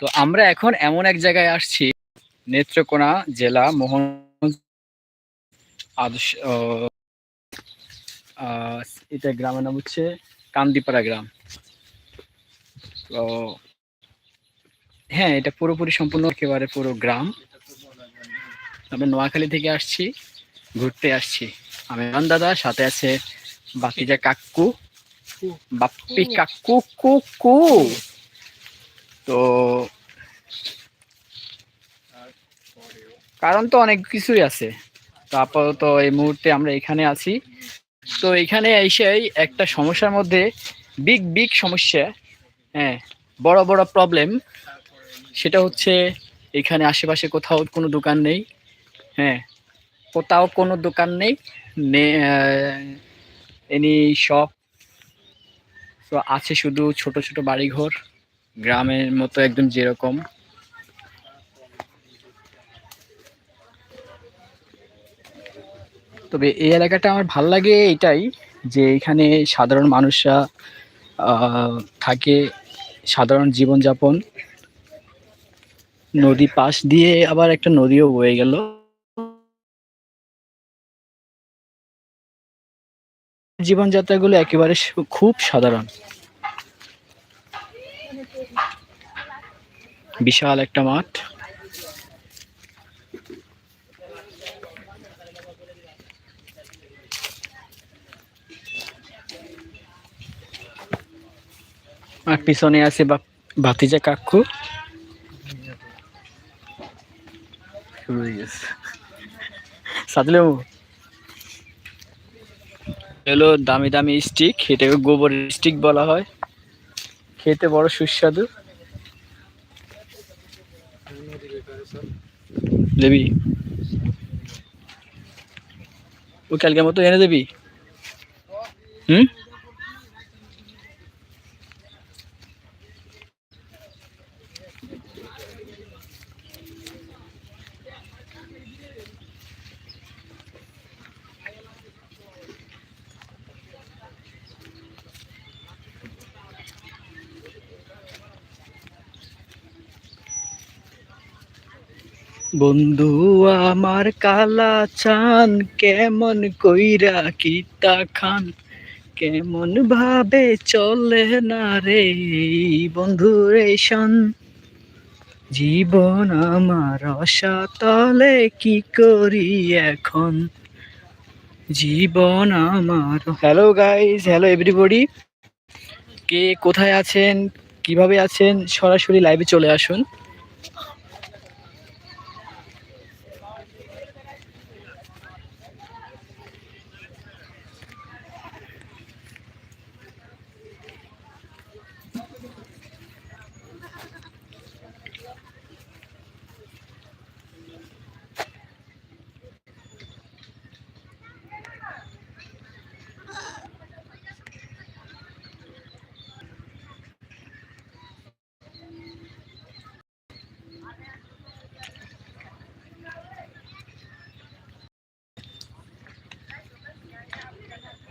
তো আমরা এখন এমন এক জায়গায় আসছি, নেত্রকোনা জেলা মোহন আদর্শ এটা গ্রামের নাম হচ্ছে কান্দিপাড়া গ্রাম। তো হ্যাঁ এটা পুরোপুরি সম্পূর্ণ একেবারে পুরো গ্রাম। আমরা নোয়াখালী থেকে আসছি, ঘুরতে আসছি। আমি দাদা, সাথে আছে বাতিজা কাকু। বাপ্পি কাকু কু কু তো কারণ তো অনেক কিছুই আছে। তো আপাতত এই মুহূর্তে আমরা এখানে আছি। তো এখানে এসেই একটা সমস্যার মধ্যে বিগ বিগ সমস্যা হ্যাঁ বড় বড় প্রবলেম সেটা হচ্ছে এখানে আশেপাশে কোথাও কোনো দোকান নেই হ্যাঁ কোথাও কোনো দোকান নেই এনি শপ তো আছে শুধু ছোট ছোট বাড়িঘর। গ্রামের মতো একদম যেরকম। তবে এই এলাকাটা আমার ভালো লাগে এটাই যে এখানে সাধারণ মানুষরা থাকে, সাধারণ জীবনযাপন। নদী পাশ দিয়ে আবার একটা নদীও বয়ে গেল। জীবনযাত্রাগুলো একেবারে খুব সাধারণ। বিশাল একটা মাঠ। আর পিছনে আছে ভাতিজা কাকু। সাদলেও হলো দামি দামি স্টিক এটাকে গোবর স্টিক বলা হয়। খেতে বড় সুস্বাদু। দেবি ও কালকে মতো এনে দেবি? হুম? বন্ধু, আমার কালা চান কেমন কইরা কিতা খান? কেমন ভাবে চলে না রে বন্ধু রে শোন? জীবন আমার অসাতলে কি করি এখন? জীবন আমার হ্যালো গাইস হ্যালো এভরিবডি কে কোথায় আছেন? কীভাবে আছেন? সরাসরি লাইভে চলে আসুন।